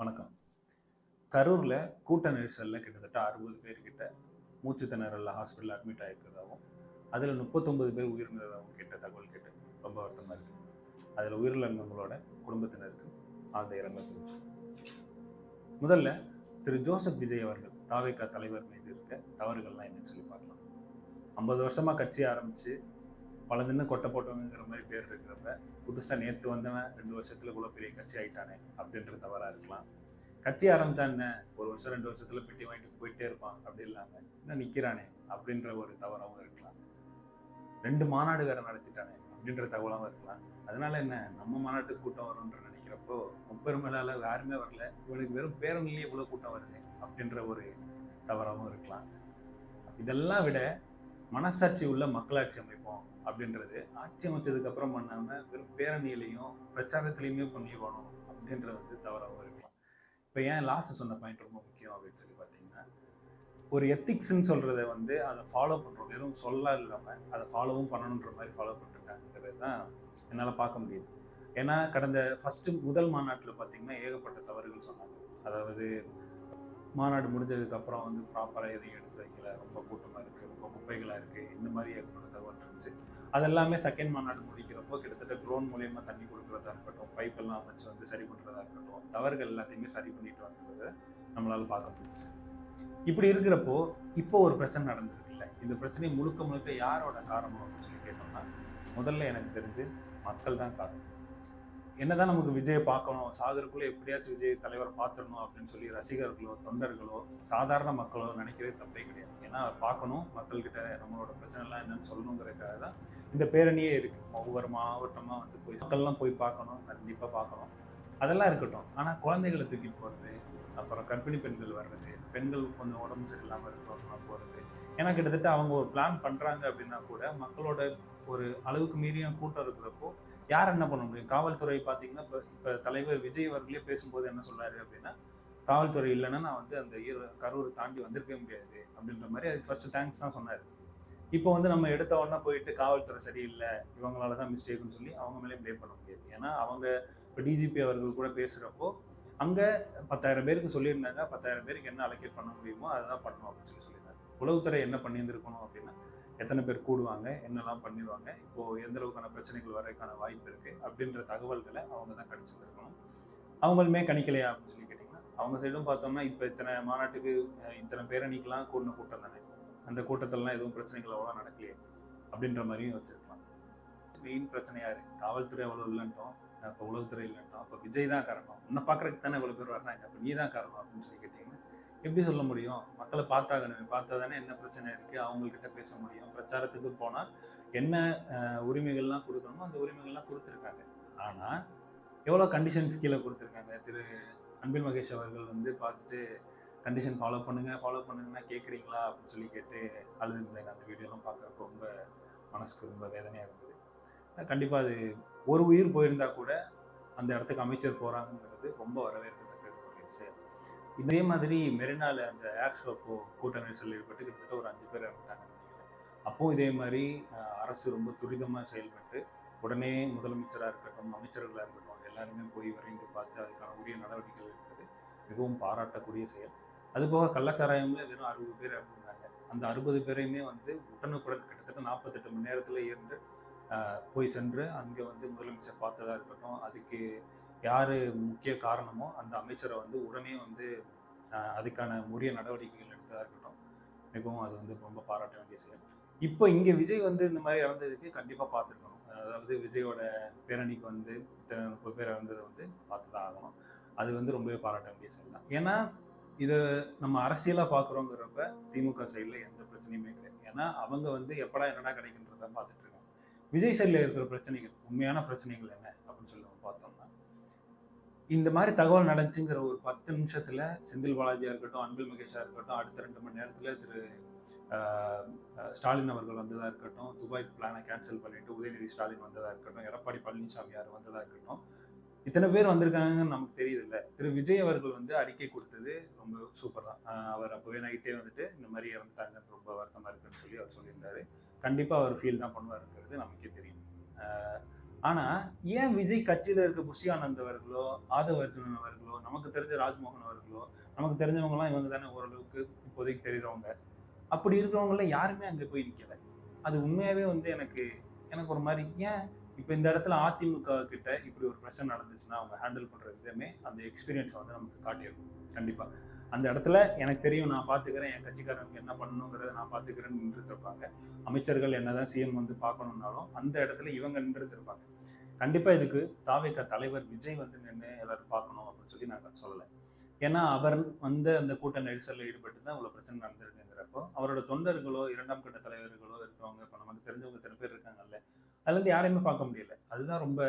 வணக்கம். கரூரில் கூட்ட நெரிசலில் கிட்டத்தட்ட அறுபது பேர்கிட்ட மூச்சு திணறலில் ஹாஸ்பிட்டலில் அட்மிட் ஆகிருக்கிறதாகவும் அதில் முப்பத்தொம்பது பேர் உயிரிழந்ததாகவும் கேட்ட தகவல் கேட்டு ரொம்ப வருத்தமாக இருக்குது அதில் உயிரிழந்தவங்களோட குடும்பத்தினருக்கு ஆழ்ந்த இரங்கல் தெரிவிச்சு. முதல்ல திரு ஜோசப் விஜய் அவர்கள் தாவேக்கா தலைவர் மீது இருக்க தவறுகள்லாம் என்னன்னு சொல்லி பார்க்கலாம். ஐம்பது வருஷமாக கட்சி ஆரம்பித்து பலதுன்னு கொட்டை போட்டவங்கிற மாதிரி பேர் இருக்கிறப்ப புதுசாக நேற்று வந்தவன் ரெண்டு வருஷத்துல இவ்வளோ பெரிய கட்சி ஆயிட்டானே அப்படின்ற தவறாக இருக்கலாம். கட்சி ஆரம்பிச்சா என்ன ஒரு வருஷம் ரெண்டு வருஷத்துல பெட்டி வாங்கிட்டு போயிட்டே இருப்பான். அப்படி இல்லாமல் என்ன நிற்கிறானே அப்படின்ற ஒரு தவறாகவும் இருக்கலாம். ரெண்டு மாநாடு வேற நடத்திட்டானே அப்படின்ற தகவலாகவும் இருக்கலாம். அதனால என்ன? நம்ம மாநாட்டுக்கு கூட்டம் வரும்ன்ற நினைக்கிறப்போ முப்பெருமலால யாருமே வரல. இவனுக்கு வெறும் பேரணிலேயே இவ்வளோ கூட்டம் வருது அப்படின்ற ஒரு தவறாகவும் இருக்கலாம். இதெல்லாம் விட மனசாட்சி உள்ள மக்களாட்சி அமைப்போம் அப்படின்றது ஆட்சி அமைச்சதுக்கு அப்புறம் பண்ணாம வெறும் பேரணியிலையும் பிரச்சாரத்திலையுமே பண்ணிடணும் அப்படின்றது வந்து தவறாகவும் இருக்கலாம் இப்போ ஏன் லாஸ்ட் சொன்ன பாயிண்ட் ரொம்ப முக்கியம் அப்படின்னு சொல்லி பார்த்தீங்கன்னா ஒரு எத்திக்ஸ்ன்னு சொல்றத வந்து அதை ஃபாலோ பண்ணுறோம் வெறும் சொல்ல இல்லாமல் அதை ஃபாலோவும் பண்ணணுன்ற மாதிரி ஃபாலோ பண்ணிருக்காங்கிறது தான் என்னால் பார்க்க முடியுது. ஏன்னா கடந்த ஃபர்ஸ்ட் முதல் மாநாட்டில் பார்த்தீங்கன்னா ஏகப்பட்ட தவறுகள் சொன்னாங்க. அதாவது மாநாடு முடிஞ்சதுக்கப்புறம் வந்து ப்ராப்பராக எதையும் எடுத்து வைக்கல. ரொம்ப கூட்டமாக இருக்குது ரொம்ப குப்பைகளாக இருக்குது இந்த மாதிரி ஏகப்பட்ட தகவல் இருந்துச்சு அதெல்லாமே செகண்ட் மாநாடு முடிக்கிறப்போ கிட்டத்தட்ட ட்ரோன் மூலயமா தண்ணி கொடுக்குறதா இருக்கட்டும் பைப் எல்லாம் அமைச்சு வந்து சரி பண்ணுறதா இருக்கட்டும் தவறுகள் எல்லாத்தையுமே சரி பண்ணிட்டு வந்ததை நம்மளால பார்க்க முடிஞ்சுச்சு இப்படி இருக்கிறப்போ இப்போ ஒரு பிரச்சனை நடந்திருக்குல்ல இந்த பிரச்சனை முழுக்க முழுக்க யாரோட காரணம் அப்படின்னு சொல்லி கேட்டோம்னா முதல்ல எனக்கு தெரிஞ்சு மக்கள் தான் காரணம். என்னதான் நமக்கு விஜயை பார்க்கணும் சாகருக்குள்ள எப்படியாச்சும் விஜய் தலைவரை பார்த்துடணும் அப்படின்னு சொல்லி ரசிகர்களோ தொண்டர்களோ சாதாரண மக்களோ நினைக்கிறதே தப்பே கிடையாது. ஏன்னா பார்க்கணும் மக்கள்கிட்ட நம்மளோட பிரச்சனைலாம் என்னன்னு சொல்லணுங்கிறதுக்காக தான் இந்த பேரணியே இருக்கு. ஒவ்வொரு மாவட்டமா வந்து போய் மக்கள்லாம் போய் பார்க்கணும் கண்டிப்பா பார்க்கணும். அதெல்லாம் இருக்கட்டும். ஆனா குழந்தைகளை தூக்கிட்டு போறது அப்புறம் கர்ப்பிணி பெண்கள் வர்றது பெண்கள் கொஞ்சம் உடம்பு சரியில்லாமல் இருக்கிறவங்களாம் போறது. ஏன்னா கிட்டத்தட்ட அவங்க ஒரு பிளான் பண்றாங்க அப்படின்னா கூட மக்களோட ஒரு அளவுக்கு மீறியும் கூட்டம் இருக்கிறப்போ யார் என்ன பண்ண முடியும்? காவல்துறை பார்த்தீங்கன்னா இப்போ இப்போ தலைவர் விஜய் அவர்களே பேசும்போது என்ன சொல்றாரு அப்படின்னா காவல்துறை இல்லைன்னா நான் வந்து அந்த ஈர- கரூர் தாண்டி வந்திருக்கவே முடியாது. அப்படின்ற மாதிரி அதுக்கு ஃபர்ஸ்ட் தேங்க்ஸ் தான் சொன்னார். இப்போ வந்து நம்ம எடுத்த உடனே போயிட்டு காவல்துறை சரியில்லை இவங்களால தான் மிஸ்டேக்னு சொல்லி அவங்க மேலே ப்ளே பண்ண முடியாது. ஏன்னா அவங்க இப்போ டிஜிபி அவர்கள் கூட பேசுகிறப்போ அங்கே பத்தாயிரம் பேருக்கு சொல்லியிருந்தாங்க பத்தாயிரம் பேருக்கு என்ன அலோகேட் பண்ண முடியுமோ அதுதான் பண்ணணும் அப்படின்னு சொல்லி சொல்லியிருந்தாங்க உளவுத்துறை என்ன பண்ணியிருந்திருக்கணும் அப்படின்னா எத்தனை பேர் கூடுவாங்க என்னெல்லாம் பண்ணிடுவாங்க இப்போ எந்த அளவுக்கான பிரச்சனைகள் வரதுக்கான வாய்ப்பு இருக்கு அப்படின்ற தகவல்களை அவங்க தான் கணிச்சிருக்கணும் அவங்களுமே கணிக்கலையா அப்படின்னு சொல்லி கேட்டிங்கன்னா அவங்க சைடும் பார்த்தோம்னா இப்போ இத்தனை மாநாட்டுக்கு இத்தனை பேரணிக்கெலாம் கூடின கூட்டம் தானே. அந்த கூட்டத்திலலாம் எதுவும் பிரச்சனைகள் அவ்வளோ நடக்கலையே அப்படின்ற மாதிரியும் வச்சிருக்கலாம். மெயின் பிரச்சனையாக யாரு? காவல்துறை அவ்வளோ இல்லைன்ட்டோம். இப்போ உளவுத்துறை இல்லைன்ட்டோம். அப்போ விஜய் தான் காரணம். உன்னை பார்க்கறதுக்கு தானே இவ்வளோ பேர் வர்றாங்க. அப்போ நீ தான் காரணம் அப்படின்னு சொல்லி கேட்டிங்க எப்படி சொல்ல முடியும்? மக்களை பார்த்தாகணுமே. பார்த்தா தானே என்ன பிரச்சனை இருக்குது அவங்கக்கிட்ட பேச முடியும். பிரச்சாரத்துக்கு போனால் என்ன உரிமைகள்லாம் கொடுக்கணுமோ அந்த உரிமைகள்லாம் கொடுத்துருக்காங்க. ஆனால் எவ்வளோ கண்டிஷன்ஸ் கீழே கொடுத்துருக்காங்க? திரு அன்பில் மகேஷ் அவர்கள் வந்து பார்த்துட்டு கண்டிஷன் ஃபாலோ பண்ணுங்க ஃபாலோ பண்ணுங்கன்னா கேட்குறீங்களா? அப்படின்னு சொல்லி கேட்டு அழுதுருந்தாங்க அந்த வீடியோலாம் பார்க்குறப்ப ரொம்ப மனசுக்கு ரொம்ப வேதனையாக இருந்தது. கண்டிப்பாக அது ஒரு உயிர் போயிருந்தா கூட அந்த இடத்துக்கு அமைச்சர் போகிறாங்கிறது ரொம்ப வரவேற்கத்தக்க ஒரு விஷயம் இதே மாதிரி மெரினால அந்த ஏர் ஷோ அப்போ கூட்ட நெரிசல் ஏற்பட்டு கிட்டத்தட்ட ஒரு அஞ்சு பேர் இறந்துட்டாங்க அப்போது அப்போ இதே மாதிரி அரசு ரொம்ப துரிதமாக செயல்பட்டு உடனே முதலமைச்சராக இருக்கட்டும் அமைச்சர்களாக இருக்கட்டும் எல்லாருமே போய் விரைந்து பார்த்து அதுக்கான உரிய நடவடிக்கைகள் எடுத்தது மிகவும் பாராட்டக்கூடிய செயல். அதுபோக கள்ளச்சாராயம்ல வெறும் அறுபது பேர் இறந்துருந்தாங்க. அந்த அறுபது பேரையுமே வந்து உடனுக்குடன் கிட்டத்தட்ட நாற்பத்தெட்டு மணி நேரத்தில் இருந்து போய் சென்று அங்கே வந்து முதலமைச்சர் பார்த்ததாக இருக்கட்டும் அதுக்கு யார் முக்கிய காரணமோ அந்த அமைச்சரை வந்து உடனே வந்து அதுக்கான உரிய நடவடிக்கைகள் எடுத்ததாக இருக்கட்டும் மிகவும் அது வந்து ரொம்ப பாராட்ட வேண்டிய செயல். இப்போ இங்கே விஜய் வந்து இந்த மாதிரி இறந்ததுக்கு கண்டிப்பாக பார்த்துருக்கணும். அதாவது விஜயோட பேரணிக்கு வந்து இத்தனை முப்பது பேர் இறந்ததை வந்து பார்த்து தான் ஆகணும். அது வந்து ரொம்பவே பாராட்ட வேண்டிய செயல் தான். ஏன்னா இதை நம்ம அரசியலாக பார்க்குறோங்கிறப்ப திமுக சைடில் எந்த பிரச்சனையுமே கிடையாது. ஏன்னா அவங்க வந்து எப்படா என்னடா கிடைக்குன்றத பார்த்துட்டு இருக்காங்க. விஜய் சைடில் இருக்கிற பிரச்சனைகள் உண்மையான பிரச்சனைகள் என்ன அப்படின்னு சொல்லுவாங்க இந்த மாதிரி தகவல் நடந்துச்சுங்கிற ஒரு பத்து நிமிஷத்தில் செந்தில் பாலாஜியாக இருக்கட்டும் அன்பில் மகேஷாக இருக்கட்டும் அடுத்த ரெண்டு மணி நேரத்தில் திரு ஸ்டாலின் அவர்கள் வந்ததாக இருக்கட்டும் துபாய் பிளானை கேன்சல் பண்ணிட்டு உதயநிதி ஸ்டாலின் வந்ததாக இருக்கட்டும் எடப்பாடி பழனிசாமி யார் வந்ததாக இருக்கட்டும் இத்தனை பேர் வந்திருக்காங்கன்னு நமக்கு தெரியுது திரு விஜய் அவர்கள் வந்து அறிக்கை கொடுத்தது ரொம்ப சூப்பர் தான். அவர் அப்போவே நைட்டே வந்துட்டு இந்த மாதிரி இறந்துட்டாங்கன்னு ரொம்ப வருத்தமாக இருக்குன்னு சொல்லி அவர் சொல்லியிருந்தாரு. கண்டிப்பாக அவர் ஃபீல் தான் பண்ணுவாருங்கிறது நமக்கே தெரியும். ஆனால் ஆனா ஏன் விஜய் கட்சியில இருக்க புஷி ஆனந்த் அவர்களோ ஆதவ அர்ஜுனன் அவர்களோ நமக்கு தெரிஞ்ச ராஜ்மோகன் அவர்களோ நமக்கு தெரிஞ்சவங்கலாம் இவங்க தானே ஓரளவுக்கு இப்போதைக்கு தெரிகிறவங்க அப்படி இருக்கிறவங்கள யாருமே அங்கே போய் நிற்கல அது உண்மையாகவே வந்து எனக்கு எனக்கு ஒரு மாதிரி ஏன் இப்போ இந்த இடத்துல அதிமுக கிட்ட இப்படி ஒரு பிரச்சனை நடந்துச்சுன்னா அவங்க ஹேண்டில் பண்ணுற விதமே அந்த எக்ஸ்பீரியன்ஸை வந்து நமக்கு காட்டியிருக்கும். கண்டிப்பாக அந்த இடத்துல எனக்கு தெரியும் நான் பார்த்துக்கிறேன் என் கட்சிக்காரங்க என்ன பண்ணணுங்கிறத நான் பார்த்துக்கிறேன்னு நின்றுத்திருப்பாங்க அமைச்சர்கள் என்னதான் சிஎம் வந்து பார்க்கணுன்னாலும் அந்த இடத்துல இவங்க நின்றுத்திருப்பாங்க கண்டிப்பாக இதுக்கு தாவேக தலைவர் விஜய் வந்து நின்று எல்லாரும் பார்க்கணும் அப்படின்னு சொல்லி நான் சொல்லலை. ஏன்னா அவர் வந்து அந்த கூட்ட நெரிசலில் ஈடுபட்டு தான் இவ்வளோ பிரச்சனை நடந்திருக்குங்கிறப்போ அவரோட தொண்டர்களோ இரண்டாம் கட்ட தலைவர்களோ இருக்கிறவங்க இப்போ நமக்கு தெரிஞ்சவங்க இத்தனை பேர் இருக்காங்கல்ல அதுலேருந்து யாரையுமே பார்க்க முடியல. அதுதான் ரொம்ப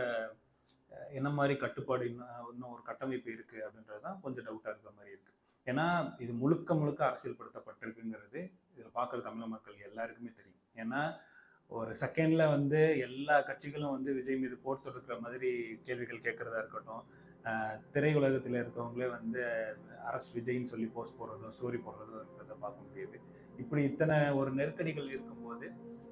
என்ன மாதிரி கட்டுப்பாடு இன்னும் இன்னும் ஒரு கட்டமைப்பு இருக்குது அப்படின்றது தான் கொஞ்சம் டவுட்டாக இருக்கிற மாதிரி இருக்குது ஏன்னா இது முழுக்க முழுக்க அரசியல்படுத்தப்பட்டிருக்குங்கிறது இதில் பார்க்குற தமிழ் மக்கள் எல்லாருக்குமே தெரியும். ஏன்னா ஒரு செகண்டில் வந்து எல்லா கட்சிகளும் வந்து விஜய் மீது போர் தொடுக்கிற மாதிரி கேள்விகள் கேட்குறதா இருக்கட்டும் திரையுலகத்தில் இருக்கவங்களே வந்து அரசு விஜய்ன்னு சொல்லி போஸ்ட் போடுறதோ ஸ்டோரி போடுறதோ இருக்கிறத பார்க்க முடியுது. இப்படி இத்தனை ஒரு நெருக்கடிகள் இருக்கும்போது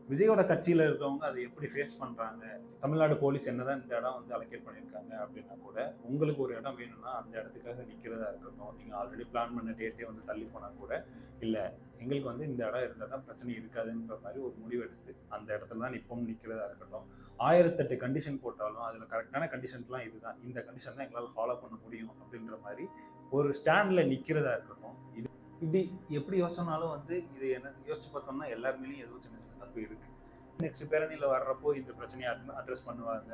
விஜயோட கட்சியில் இருக்கவங்க அதை எப்படி ஃபேஸ் பண்ணுறாங்க தமிழ்நாடு போலீஸ் என்னதான் இந்த இடம் வந்து அலோகேட் பண்ணியிருக்காங்க அப்படின்னா கூட உங்களுக்கு ஒரு இடம் வேணும்னா அந்த இடத்துக்காக நிற்கிறதா இருக்கட்டும் நீங்கள் ஆல்ரெடி பிளான் பண்ண டேட்டே வந்து தள்ளி போனால் கூட இல்லை எங்களுக்கு வந்து இந்த இடம் இருந்தால் தான் பிரச்சனை இருக்காதுன்ற மாதிரி ஒரு முடிவு எடுத்து அந்த இடத்துல தான் நிற்போம் நிற்கிறதா இருக்கட்டும் ஆயிரத்தெட்டு கண்டிஷன் போட்டாலும் அதில் கரெக்டான கண்டிஷன்லாம் இதுதான். இந்த கண்டிஷன் தான் எங்களால் ஃபாலோ பண்ண முடியும் அப்படின்ற மாதிரி ஒரு ஸ்டாண்டில் நிற்கிறதா இருக்கட்டும் இது இப்படி எப்படி யோசிச்சோம்னாலும் வந்து இது என்ன யோசிச்சு பார்த்தோம்னா எல்லாருமேலையும் ஏதோ சின்ன சின்ன தப்பு இருக்கு. நெக்ஸ்ட் பேரணியில் வர்றப்போ இந்த பிரச்சனையை அட்ரஸ் பண்ணுவாங்க.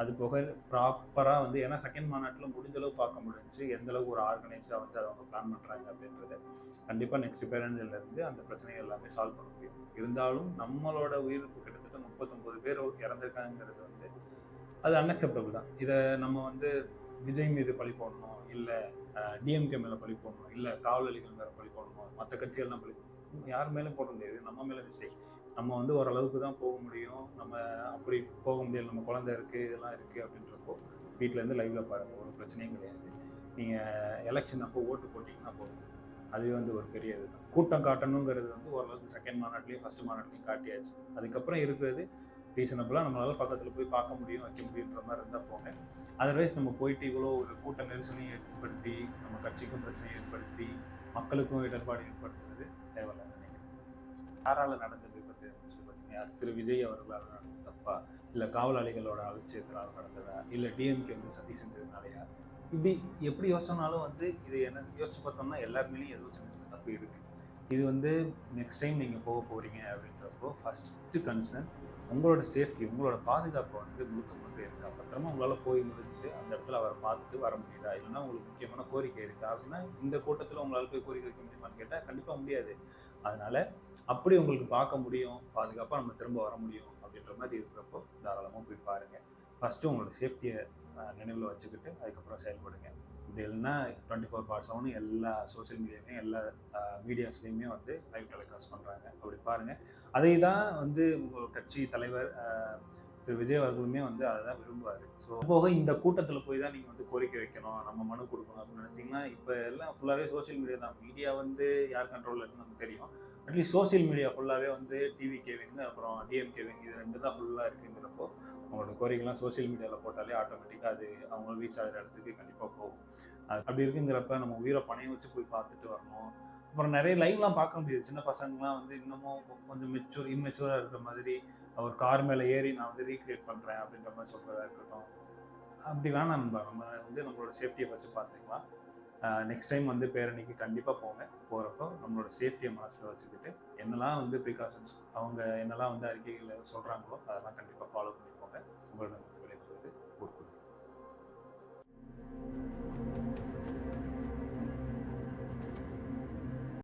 அது போக ப்ராப்பராக வந்து ஏன்னா செகண்ட் மாநாட்டில் முடிஞ்சளவு பார்க்க முடிஞ்சு எந்த அளவுக்கு ஒரு ஆர்கனைஸ்டாக வந்து அதை அவங்க பிளான் பண்ணுறாங்க அப்படின்றத கண்டிப்பாக நெக்ஸ்ட் பேரணியிலேருந்து அந்த பிரச்சனையை எல்லாமே சால்வ் பண்ண முடியும். இருந்தாலும் நம்மளோட உயிருக்கு கிட்டத்தட்ட முப்பத்தொம்போது பேர் இறந்துருக்காங்கிறது வந்து அது அன்அக்செப்டபுள் தான். இதை நம்ம வந்து விஜய் மீது பழி போடணும்? இல்லை டிஎம்கே மேலே பழி போடணும்? இல்லை காவலளிகள் மேலே பழி போடணும்? மற்ற கட்சிகள்லாம் பழி போடணும்? யார் மேலே போட முடியாது? நம்ம மேலே மிஸ்டேக் நம்ம வந்து ஓரளவுக்கு தான் போக முடியும். நம்ம அப்படி போக முடியாது நம்ம குழந்தை இருக்குது இதெல்லாம் இருக்குது அப்படின்றப்போ வீட்டிலேருந்து லைவில் பாருங்கள் ஒரு பிரச்சனையும் கிடையாது. நீங்கள் எலெக்ஷன் அப்போ ஓட்டு போட்டிங்கன்னா போதும். அதுவே வந்து ஒரு பெரிய இதுதான். கூட்டம் காட்டணுங்கிறது வந்து ஓரளவுக்கு செகண்ட் மாநாட்டிலையும் ஃபர்ஸ்ட் மாநாட்டிலையும் காட்டியாச்சு. அதுக்கப்புறம் இருக்கிறது ரீசனபிளாக நம்மளால பக்கத்தில் போய் பார்க்க முடியும் வைக்க முடியுன்ற மாதிரி இருந்தால் போங்க. அதர்வைஸ் நம்ம போயிட்டு இவ்வளோ ஒரு கூட்ட நெரிசலையும் ஏற்படுத்தி நம்ம கட்சிக்கும் பிரச்சனையை ஏற்படுத்தி மக்களுக்கும் இடர்பாடு ஏற்படுத்துறது தேவையில்லை நினைக்கிறேன். யாரால் நடந்த விபத்து அப்படின்னு சொல்லி பார்த்தீங்கன்னா திரு விஜய் அவர்களால் நடந்த தப்பா? இல்லை காவலாளிகளோட அலட்சியத்தினால் நடந்ததா? இல்லை டிஎம்கே வந்து சதி செஞ்சதுனாலயா? இப்படி எப்படி யோசிச்சோம்னாலும் வந்து இது என்ன யோசிச்சு பார்த்தோம்னா எல்லாருமேலேயும் ஏதோ சின்ன சின்ன தப்பு இருக்குது இது வந்து நெக்ஸ்ட் டைம் நீங்கள் போக போகிறீங்க அப்படின்றப்போ ஃபஸ்ட்டு கன்சர்ன் உங்களோட சேஃப்டி உங்களோட பாதுகாப்பு வந்து முழுக்க முழுக்க இருக்கா? பத்திரமா உங்களால் போய் முடிஞ்சு அந்த இடத்துல அவரை பார்த்துட்டு வர முடியுதா? இல்லைன்னா உங்களுக்கு முக்கியமான கோரிக்கை இருக்கா? அப்படின்னா இந்த கூட்டத்தில் உங்களால் போய் கோரிக்கை வைக்க முடியுமான்னு கேட்டால் கண்டிப்பாக முடியாது. அதனால அப்படி உங்களுக்கு பார்க்க முடியும் பாதுகாப்பாக நம்ம திரும்ப வர முடியும் அப்படின்ற மாதிரி இருக்கிறப்போ தாராளமாக போய் பாருங்கள் ஃபஸ்ட்டு உங்களோட சேஃப்டியை நினைவில் வச்சுக்கிட்டு அதுக்கப்புறம் செயல்படுங்க. அப்படி இல்லைன்னா டுவெண்ட்டி ஃபோர் பார் செவன் எல்லா சோஷியல் மீடியாலையும் எல்லா மீடியாஸ்லேயுமே வந்து லைவ் டெலிகாஸ்ட் பண்ணுறாங்க அப்படி பாருங்கள் அதை தான் வந்து உங்கள் கட்சி தலைவர் திரு விஜய் அவர்களுமே வந்து அதை தான் விரும்புவார் ஸோ போக இந்த கூட்டத்தில் போய் தான் நீங்கள் வந்து கோரிக்கை வைக்கணும் நம்ம மனு கொடுக்கணும் அப்படின்னு நினச்சிங்கன்னா இப்போ எல்லாம் ஃபுல்லாகவே சோஷியல் மீடியா தான். மீடியா வந்து யார் கண்ட்ரோலில் இருக்குன்னு நமக்கு தெரியும். அட்லீஸ்ட் சோஷியல் மீடியா ஃபுல்லாகவே வந்து டிவி கேவிங் அப்புறம் டிஎம் கேவிங் இது ரெண்டு தான் ஃபுல்லாக இருக்குங்கிறப்போ அவங்களோட கோரிக்கைலாம் சோஷியல் மீடியாவில் போட்டாலே ஆட்டோமேட்டிக்காக அது அவங்க ரீச் ஆகிற இடத்துக்கு கண்டிப்பாக போகும். அது அப்படி இருக்குங்கிறப்ப நம்ம உயிரை பணையம் வச்சு போய் பார்த்துட்டு வரணும். அப்புறம் நிறைய லைவ்லாம் பார்க்க முடியுது. சின்ன பசங்கலாம் வந்து இன்னமும் கொஞ்சம் மெச்சூர் இம்மெச்சூராக இருக்கிற மாதிரி அவர் கார் மேலே ஏறி நான் வந்து ரீக்ரியேட் பண்ணுறேன் அப்படின்ற மாதிரி சொல்கிறதா இருக்கட்டும். அப்படி வேணாம் நண்பா. நம்ம வந்து நம்மளோட சேஃப்டியை ஃபஸ்ட்டு பார்த்துக்கலாம் நெக்ஸ்ட் டைம் வந்து பேரணிக்கு கண்டிப்பாக போங்க. போகிறப்போ நம்மளோட சேஃப்டியை மனசில் வச்சுக்கிட்டு என்னெல்லாம் வந்து ப்ரிகாஷன்ஸ் அவங்க என்னெல்லாம் வந்து அறிக்கைகளில் சொல்கிறாங்களோ அதெல்லாம் கண்டிப்பாக ஃபாலோ பண்ணி போங்க உங்களோட